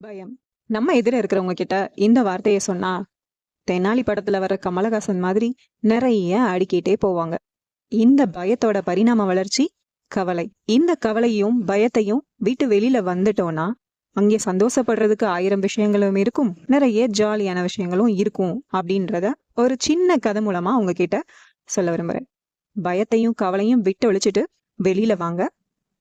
பயம். நம்ம எதிர இருக்கிறவங்க கிட்ட இந்த வார்த்தையை சொன்னா தெனாலி படத்துல வர கமலஹாசன் மாதிரி நிறைய அடிக்கிட்டே போவாங்க. இந்த பயத்தோட பரிணாம வளர்ச்சி கவலை. இந்த கவலையும் பயத்தையும் விட்டு வெளியில வந்துட்டோம்னா அங்கே சந்தோஷப்படுறதுக்கு ஆயிரம் விஷயங்களும் இருக்கும் நிறைய ஜாலியான விஷயங்களும் இருக்கும் அப்படின்றத ஒரு சின்ன கதை மூலமா உங்ககிட்ட சொல்ல விரும்புறேன். பயத்தையும் கவலையும் விட்டு ஒழிச்சிட்டு வெளியில வாங்க.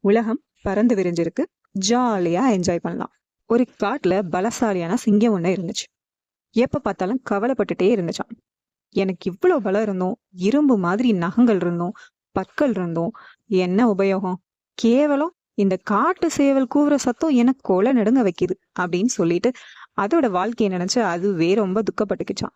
உலகம் பறந்து விரிஞ்சிருக்கு. ஜாலியா என்ஜாய் பண்ணலாம். ஒரு காட்டுல பலசாலியான சிங்கம் ஒண்ணு இருந்துச்சு. எப்ப பார்த்தாலும் கவலைப்பட்டுட்டே இருந்துச்சான் எனக்கு இவ்வளோ பலம் இருந்தோம் இரும்பு மாதிரி நகங்கள் இருந்தோம் பற்கள் இருந்தோம் என்ன உபயோகம்? கேவலம் இந்த காட்டு சேவல் கூவுற சத்தம் எனக்கு கொலை நடுங்க வைக்குது அப்படின்னு சொல்லிட்டு அதோட வாழ்க்கையை நினைச்சு அதுவே ரொம்ப துக்கப்பட்டுக்குச்சான்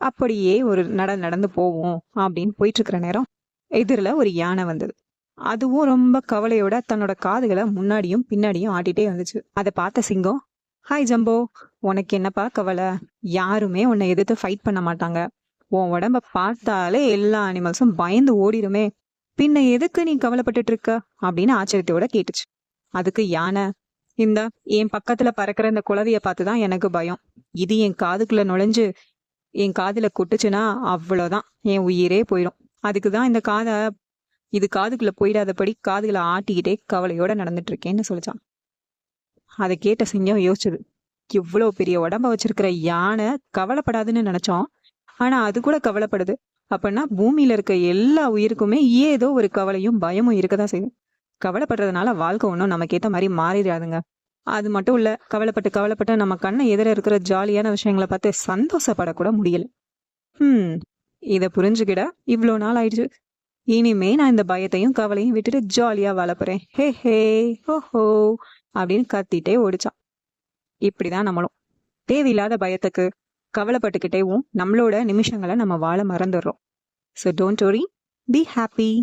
அப்படியே ஒரு நட நடந்து போவோம் அப்படின்னு போயிட்டு இருக்கிற நேரம் எதிரில் ஒரு யானை வந்தது. அதுவும் ரொம்ப கவலையோட தன்னோட காதுகளை முன்னாடியும் பின்னாடியும் ஆட்டிட்டே வந்துச்சு அதை பார்த்த சிங்கம் ஹாய் ஜம்போ. உனக்கு என்னப்பா கவலை? யாருமே உன்னை எதிர்த்து ஃபைட் பண்ண மாட்டாங்க. உன் உடம்ப பார்த்தாலே எல்லா அனிமல்ஸும் பயந்து ஓடிடுமே. பின்ன எதுக்கு நீ கவலைப்பட்டுட்டு இருக்க? அப்படின்னு ஆச்சரியத்தோட கேட்டுச்சு. அதுக்கு யானை இந்த என் பக்கத்துல பறக்கிற இந்த குளவிய பார்த்துதான் எனக்கு பயம். இது என் காதுக்குள்ள நுழைஞ்சு என் காதுல கொட்டுச்சுன்னா அவ்வளோதான் என் உயிரே போயிடும். அதுக்குதான் இந்த காதை இது காதுக்குள்ள போயிடாதபடி காதுகளை ஆட்டிக்கிட்டே கவலையோட நடந்துட்டு இருக்கேன்னு சொல்லிச்சான். அதை கேட்ட சிங்கம் யோசிச்சது. இவ்வளோ பெரிய உடம்ப வச்சிருக்கிற யானை கவலைப்படாதுன்னு நினைச்சோம் ஆனா அது கூட கவலைப்படுது. அப்படின்னா பூமியில இருக்க எல்லா உயிருக்குமே ஏதோ ஒரு கவலையும் பயமும் இருக்கதான் செய்யும் கவலைப்படுறதுனால வாழ்க்கை ஒன்றும் நமக்கு ஏற்ற மாதிரி மாறிடாதுங்க. அது மட்டும் இல்ல கவலைப்பட்டு கவலைப்பட்டு நம்ம கண்ணை எதிர இருக்கிற ஜாலியான விஷயங்களை பார்த்து சந்தோஷப்படக்கூட முடியல. ஹம் இத புரிஞ்சுக்கிட இவ்வளோ நாள் ஆயிடுச்சு. இனிமே நான் இந்த பயத்தையும் கவலையும் விட்டுட்டு ஜாலியா வளர்ப்புறேன் ஹே ஹே ஹே ஹோ அப்படின்னு கத்திட்டே ஓடிச்சான். இப்படிதான் நம்மளும். தேவையில்லாத பயத்துக்கு கவலைப்பட்டுக்கிட்டேவும் நம்மளோட நிமிஷங்களை நம்ம வாழ மறந்துடுறோம். So don't worry be happy